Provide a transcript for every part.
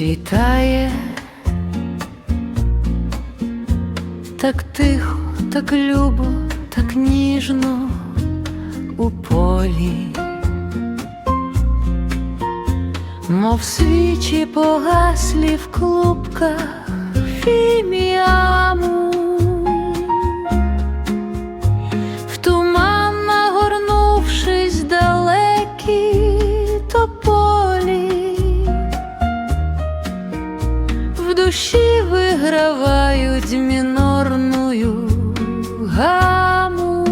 світає, так тихо, так любо, так ніжно у полі, мов свічі погаслі в клубках фіміаму. Вигравають мінорною гаму,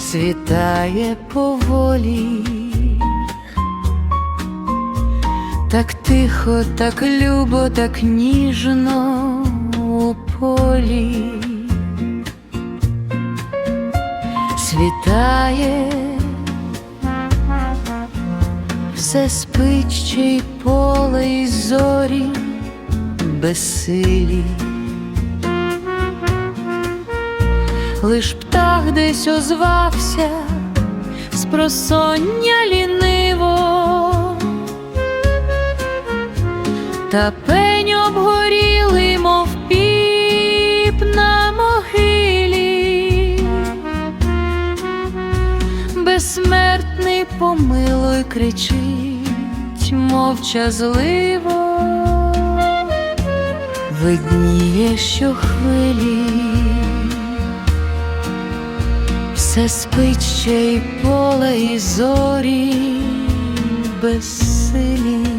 світає поволі. Так тихо, так любо, так ніжно у полі світає, все спить ще й поле і зорі безсилі. Лиш птах десь озвався з просоння ліниво, та пень обгорілий, мов піп на могилі. Безсмертний помилуй кричить мовчазливо, видніє, що хвилі, все спить ще й поле і зорі безсилі.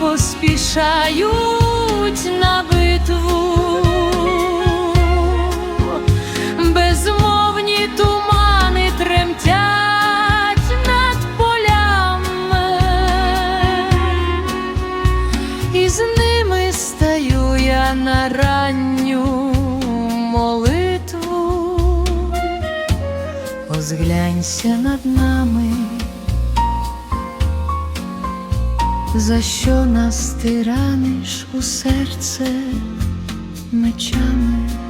Поспішають на битву. Безмовні тумани тремтять над полями, і з ними стаю я на ранню молитву. Озглянься над нами, за що нас ти раниш у серце мечами.